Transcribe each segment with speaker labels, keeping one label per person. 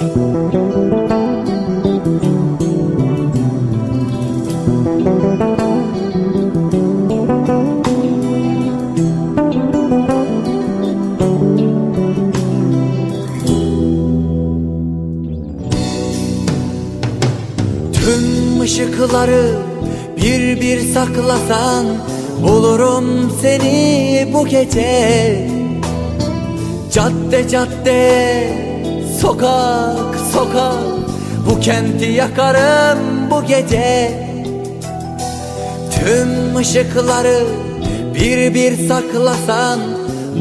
Speaker 1: Tüm ışıkları bir bir saklasan Bulurum seni bu gece. Cadde cadde Sokak sokak Bu kenti yakarım bu gece. Tüm ışıkları bir bir saklasan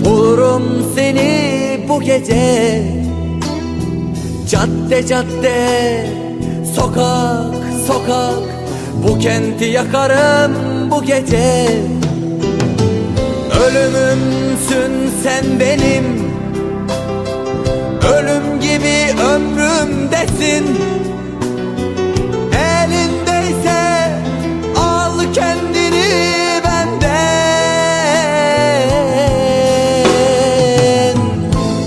Speaker 1: Bulurum seni bu gece. Cadde cadde Sokak sokak Bu kenti yakarım bu gece. Ölümümsün sen benim. Ölüm gibi ömrümdesin. Elindeyse al kendini benden.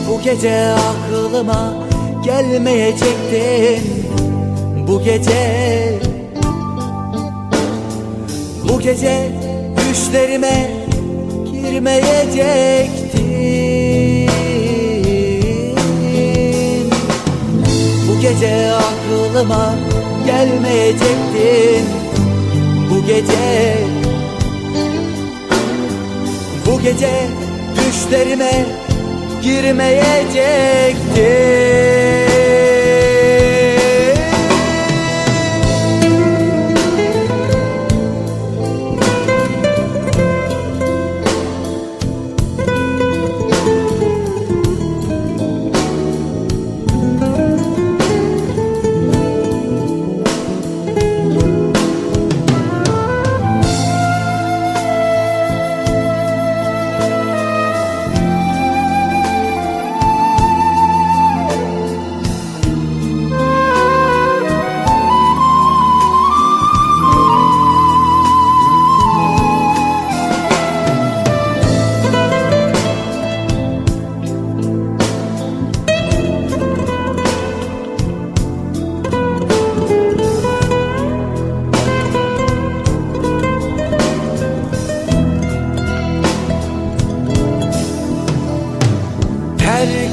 Speaker 1: Bu gece aklıma gelmeyecektin. Bu gece Bu gece düşlerime girmeyecektin gece aklıma gelmeyecektin. Bu gece Bu gece düşlerime girmeyecektin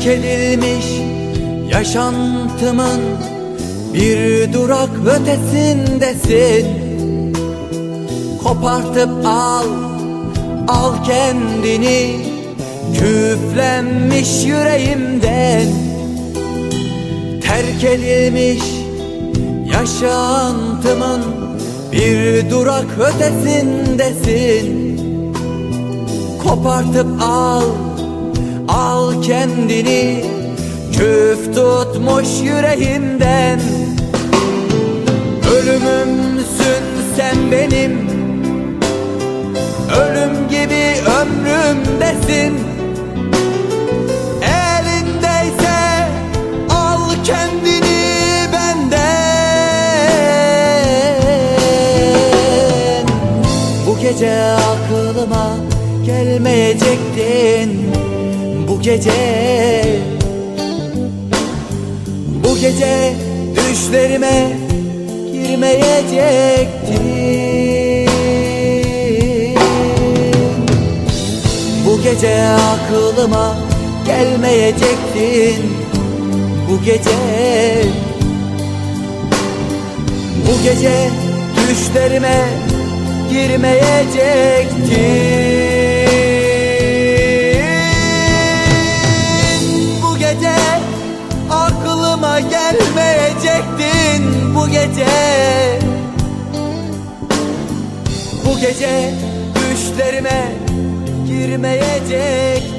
Speaker 1: edilmiş yaşantımın bir durak ötesindesin. Kopartıp al, al kendini Küflenmiş yüreğimden. Terk edilmiş yaşantımın bir durak ötesindesin. Kopartıp al Al kendini küf tutmuş yüreğimden. Ölümümsün sen benim Ölüm gibi ömrümdesin. Elindeyse al kendini benden. Bu gece aklıma gelmeyecektin bu gece. Bu gece düşlerime girmeyecektin Bu gece aklıma gelmeyecektin. Bu gece Bu gece düşlerime girmeyecektin gece. Bu gece düşlerime girmeyecektin